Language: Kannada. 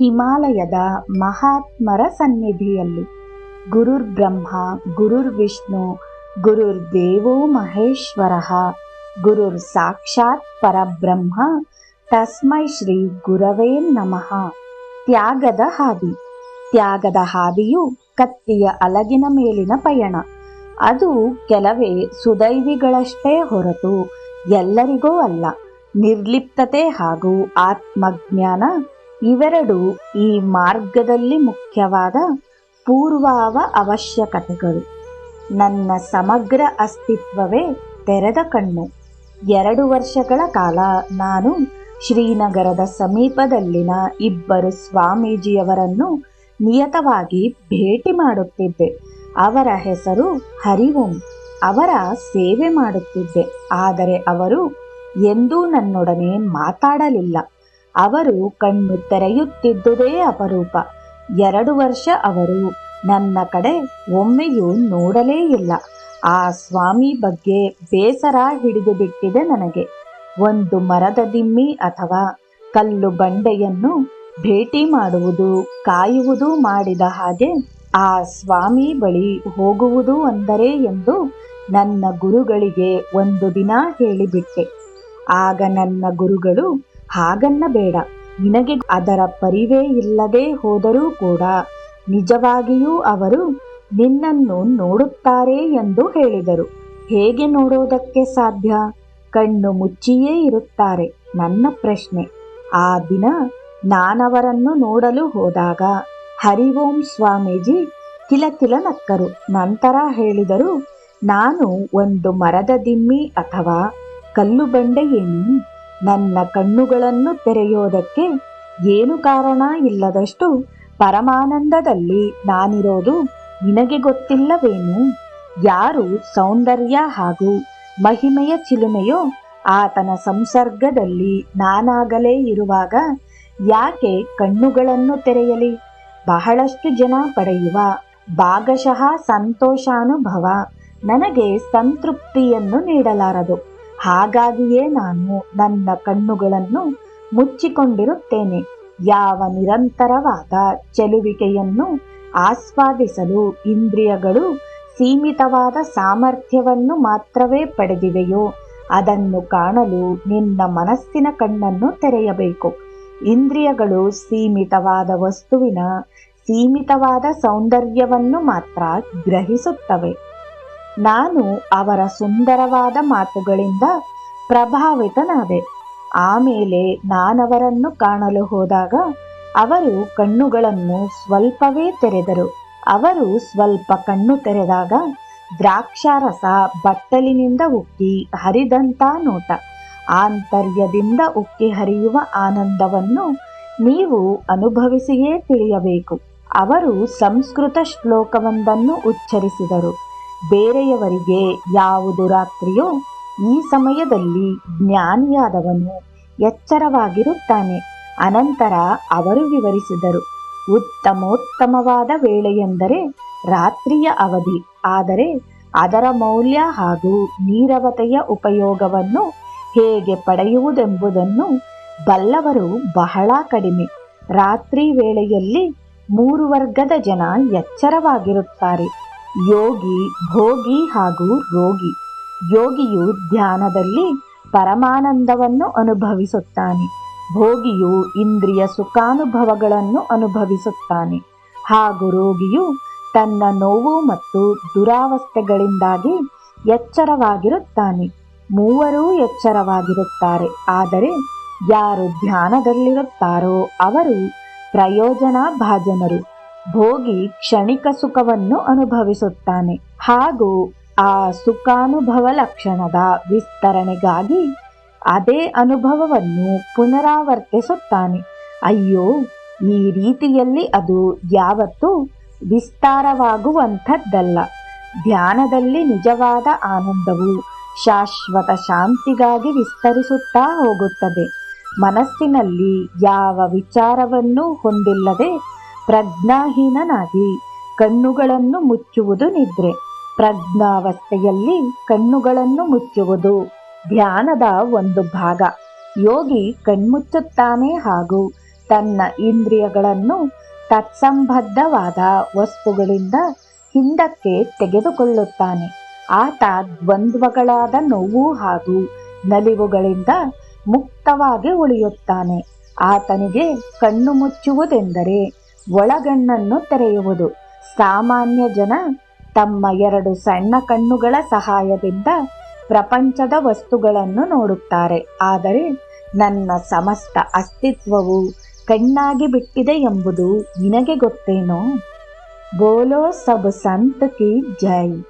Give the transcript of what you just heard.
ಹಿಮಾಲಯದ ಮಹಾತ್ಮರ ಸನ್ನಿಧಿಯಲ್ಲಿ. ಗುರುರ್ ಬ್ರಹ್ಮ, ಗುರುರ್ ವಿಷ್ಣು, ಗುರುರ್ ದೇವೋ ಮಹೇಶ್ವರ, ಗುರುರ್ ಸಾಕ್ಷಾತ್ ಪರಬ್ರಹ್ಮ, ತಸ್ಮೈ ಶ್ರೀ ಗುರವೇ ನಮಃ. ತ್ಯಾಗದ ಹಾದಿ. ತ್ಯಾಗದ ಹಾದಿಯು ಕತ್ತಿಯ ಅಲಗಿನ ಮೇಲಿನ ಪಯಣ. ಅದು ಕೆಲವೇ ಸುದೈವಿಗಳಷ್ಟೇ ಹೊರತು ಎಲ್ಲರಿಗೂ ಅಲ್ಲ. ನಿರ್ಲಿಪ್ತತೆ ಹಾಗೂ ಆತ್ಮಜ್ಞಾನ ಇವೆರಡು ಈ ಮಾರ್ಗದಲ್ಲಿ ಮುಖ್ಯವಾದ ಪೂರ್ವಾವ ಅವಶ್ಯಕತೆಗಳು. ನನ್ನ ಸಮಗ್ರ ಅಸ್ತಿತ್ವವೇ ತೆರೆದ ಕಣ್ಣು. ಎರಡು ವರ್ಷಗಳ ಕಾಲ ನಾನು ಶ್ರೀನಗರದ ಸಮೀಪದಲ್ಲಿನ ಇಬ್ಬರು ಸ್ವಾಮೀಜಿಯವರನ್ನು ನಿಯತವಾಗಿ ಭೇಟಿ ಮಾಡುತ್ತಿದ್ದೆ. ಅವರ ಹೆಸರು ಹರಿವಂ ಅವರ ಸೇವೆ ಮಾಡುತ್ತಿದ್ದೆ. ಆದರೆ ಅವರು ಎಂದೂ ನನ್ನೊಡನೆ ಮಾತಾಡಲಿಲ್ಲ. ಅವರು ಕಣ್ಣು ತೆರೆಯುತ್ತಿದ್ದುದೇ ಅಪರೂಪ. ಎರಡು ವರ್ಷ ಅವರು ನನ್ನ ಕಡೆ ಒಮ್ಮೆಯೂ ನೋಡಲೇ ಇಲ್ಲ. ಆ ಸ್ವಾಮಿ ಬಗ್ಗೆ ಬೇಸರ ಹಿಡಿದು ಬಿಟ್ಟಿದೆ ನನಗೆ. ಒಂದು ಮರದ ದಿಮ್ಮಿ ಅಥವಾ ಕಲ್ಲು ಬಂಡೆಯನ್ನು ಭೇಟಿ ಮಾಡುವುದು, ಕಾಯುವುದು ಮಾಡಿದ ಹಾಗೆ ಆ ಸ್ವಾಮಿ ಬಳಿ ಹೋಗುವುದು ಅಂದರೆ ಎಂದು ನನ್ನ ಗುರುಗಳಿಗೆ ಒಂದು ದಿನ ಹೇಳಿಬಿಟ್ಟೆ. ಆಗ ನನ್ನ ಗುರುಗಳು ಹಾಗನ್ನಬೇಡ. ನಿನಗೆ ಅದರ ಪರಿವೇ ಇಲ್ಲದೆ ಹೋದರೂ ಕೂಡ ನಿಜವಾಗಿಯೂ ಅವರು ನಿನ್ನನ್ನು ನೋಡುತ್ತಾರೆ ಎಂದು ಹೇಳಿದರು. ಹೇಗೆ ನೋಡೋದಕ್ಕೆ ಸಾಧ್ಯ? ಕಣ್ಣು ಮುಚ್ಚಿಯೇ ಇರುತ್ತಾರೆ, ನನ್ನ ಪ್ರಶ್ನೆ. ಆ ದಿನ ನಾನವರನ್ನು ನೋಡಲು ಹೋದಾಗ ಹರಿಓಂ ಸ್ವಾಮೀಜಿ ಕಿಲಕಿಲ ನಕ್ಕರು ನಂತರ ಹೇಳಿದರು, ನಾನು ಒಂದು ಮರದ ದಿಮ್ಮಿ ಅಥವಾ ಕಲ್ಲು ಬಂಡೆ ಏನು ನನ್ನ ಕಣ್ಣುಗಳನ್ನು ತೆರೆಯೋದಕ್ಕೆ ಏನು ಕಾರಣ ಇಲ್ಲದಷ್ಟು ಪರಮಾನಂದದಲ್ಲಿ ನಾನಿರೋದು ನಿನಗೆ ಗೊತ್ತಿಲ್ಲವೇನು? ಯಾರು ಸೌಂದರ್ಯ ಹಾಗೂ ಮಹಿಮೆಯ ಚಿಲುಮೆಯೋ ಆತನ ಸಂಸರ್ಗದಲ್ಲಿ ನಾನಾಗಲೇ ಇರುವಾಗ ಯಾಕೆ ಕಣ್ಣುಗಳನ್ನು ತೆರೆಯಲಿ? ಬಹಳಷ್ಟು ಜನ ಪಡೆಯುವ ಭಾಗಶಃ ಸಂತೋಷಾನುಭವ ನನಗೆ ಸಂತೃಪ್ತಿಯನ್ನು ನೀಡಲಾರದು. ಹಾಗಾಗಿಯೇ ನಾನು ನನ್ನ ಕಣ್ಣುಗಳನ್ನು ಮುಚ್ಚಿಕೊಂಡಿರುತ್ತೇನೆ. ಯಾವ ನಿರಂತರವಾದ ಚೆಲುವಿಕೆಯನ್ನು ಆಸ್ವಾದಿಸಲು ಇಂದ್ರಿಯಗಳು ಸೀಮಿತವಾದ ಸಾಮರ್ಥ್ಯವನ್ನು ಮಾತ್ರವೇ ಪಡೆದಿವೆಯೋ, ಅದನ್ನು ಕಾಣಲು ನಿನ್ನ ಮನಸ್ಸಿನ ಕಣ್ಣನ್ನು ತೆರೆಯಬೇಕು. ಇಂದ್ರಿಯಗಳು ಸೀಮಿತವಾದ ವಸ್ತುವಿನ ಸೀಮಿತವಾದ ಸೌಂದರ್ಯವನ್ನು ಮಾತ್ರ ಗ್ರಹಿಸುತ್ತವೆ. ನಾನು ಅವರ ಸುಂದರವಾದ ಮಾತುಗಳಿಂದ ಪ್ರಭಾವಿತನಾದೆ. ಆಮೇಲೆ ನಾನವರನ್ನು ಕಾಣಲು ಹೋದಾಗ ಅವರು ಕಣ್ಣುಗಳನ್ನು ಸ್ವಲ್ಪವೇ ತೆರೆದರು. ಅವರು ಸ್ವಲ್ಪ ಕಣ್ಣು ತೆರೆದಾಗ ದ್ರಾಕ್ಷಾರಸ ಬಟ್ಟಲಿನಿಂದ ಉಕ್ಕಿ ಹರಿದಂಥ ನೋಟ. ಆಂತರ್ಯದಿಂದ ಉಕ್ಕಿ ಹರಿಯುವ ಆನಂದವನ್ನು ನೀವು ಅನುಭವಿಸಿಯೇ ತಿಳಿಯಬೇಕು. ಅವರು ಸಂಸ್ಕೃತ ಶ್ಲೋಕವೊಂದನ್ನು ಉಚ್ಚರಿಸಿದರು. ಬೇರೆಯವರಿಗೆ ಯಾವುದು ರಾತ್ರಿಯೋ ಈ ಸಮಯದಲ್ಲಿ ಜ್ಞಾನಿಯಾದವನು ಎಚ್ಚರವಾಗಿರುತ್ತಾನೆ. ಅನಂತರ ಅವರು ವಿವರಿಸಿದರು, ಉತ್ತಮೋತ್ತಮವಾದ ವೇಳೆಯೆಂದರೆ ರಾತ್ರಿಯ ಅವಧಿ. ಆದರೆ ಅದರ ಮೌಲ್ಯ ಹಾಗೂ ನೀರವತೆಯ ಉಪಯೋಗವನ್ನು ಹೇಗೆ ಪಡೆಯುವುದೆಂಬುದನ್ನು ಬಲ್ಲವರು ಬಹಳ ಕಡಿಮೆ. ರಾತ್ರಿ ವೇಳೆಯಲ್ಲಿ ಮೂರು ವರ್ಗದ ಜನ ಎಚ್ಚರವಾಗಿರುತ್ತಾರೆ. ಯೋಗಿ, ಭೋಗಿ ಹಾಗೂ ರೋಗಿ. ಯೋಗಿಯು ಧ್ಯಾನದಲ್ಲಿ ಪರಮಾನಂದವನ್ನು ಅನುಭವಿಸುತ್ತಾನೆ. ಭೋಗಿಯು ಇಂದ್ರಿಯ ಸುಖಾನುಭವಗಳನ್ನು ಅನುಭವಿಸುತ್ತಾನೆ. ಹಾಗೂ ರೋಗಿಯು ತನ್ನ ನೋವು ಮತ್ತು ದುರಾವಸ್ಥೆಗಳಿಂದಾಗಿ ಎಚ್ಚರವಾಗಿರುತ್ತಾನೆ. ಮೂವರೂ ಎಚ್ಚರವಾಗಿರುತ್ತಾರೆ. ಆದರೆ ಯಾರು ಧ್ಯಾನದಲ್ಲಿರುತ್ತಾರೋ ಅವರು ಪ್ರಯೋಜನ ಭಾಜನರು ಭೋಗಿ ಕ್ಷಣಿಕ ಸುಖವನ್ನು ಅನುಭವಿಸುತ್ತಾನೆ. ಹಾಗೂ ಆ ಸುಖಾನುಭವ ಲಕ್ಷಣದ ವಿಸ್ತರಣೆಗಾಗಿ ಅದೇ ಅನುಭವವನ್ನು ಪುನರಾವರ್ತಿಸುತ್ತಾನೆ. ಅಯ್ಯೋ, ಈ ರೀತಿಯಲ್ಲಿ ಅದು ಯಾವತ್ತೂ ವಿಸ್ತಾರವಾಗುವಂಥದ್ದಲ್ಲ. ಧ್ಯಾನದಲ್ಲಿ ನಿಜವಾದ ಆನಂದವು ಶಾಶ್ವತ ಶಾಂತಿಗಾಗಿ ವಿಸ್ತರಿಸುತ್ತಾ ಹೋಗುತ್ತದೆ. ಮನಸ್ಸಿನಲ್ಲಿ ಯಾವ ವಿಚಾರವನ್ನೂ ಹೊಂದಿಲ್ಲದೆ ಪ್ರಜ್ಞಾಹೀನನಾಗಿ, ಕಣ್ಣುಗಳನ್ನು ಮುಚ್ಚುವುದು ನಿದ್ರೆ. ಪ್ರಜ್ಞಾವಸ್ಥೆಯಲ್ಲಿ ಕಣ್ಣುಗಳನ್ನು ಮುಚ್ಚುವುದು ಧ್ಯಾನದ ಒಂದು ಭಾಗ. ಯೋಗಿ ಕಣ್ಮುಚ್ಚುತ್ತಾನೆ ಹಾಗೂ ತನ್ನ ಇಂದ್ರಿಯಗಳನ್ನು ತತ್ಸಂಬದ್ಧವಾದ ವಸ್ತುಗಳಿಂದ ಹಿಂದಕ್ಕೆ ತೆಗೆದುಕೊಳ್ಳುತ್ತಾನೆ. ಆತ ದ್ವಂದ್ವಗಳಾದ ನೋವು ಹಾಗೂ ನಲಿವುಗಳಿಂದ ಮುಕ್ತವಾಗಿ ಉಳಿಯುತ್ತಾನೆ. ಆತನಿಗೆ ಕಣ್ಣು ಮುಚ್ಚುವುದೆಂದರೆ ಒಳಗಣ್ಣನ್ನು ತೆರೆಯುವುದು. ಸಾಮಾನ್ಯ ಜನ ತಮ್ಮ ಎರಡು ಸಣ್ಣ ಕಣ್ಣುಗಳ ಸಹಾಯದಿಂದ ಪ್ರಪಂಚದ ವಸ್ತುಗಳನ್ನು ನೋಡುತ್ತಾರೆ. ಆದರೆ ನನ್ನ ಸಮಸ್ತ ಅಸ್ತಿತ್ವವು ಕಣ್ಣಾಗಿ ಬಿಟ್ಟಿದೆ ಎಂಬುದು ನಿನಗೆ ಗೊತ್ತೇನೋ? ಬೋಲೋ ಸಬ್ ಸಂತ ಕಿ ಜೈ.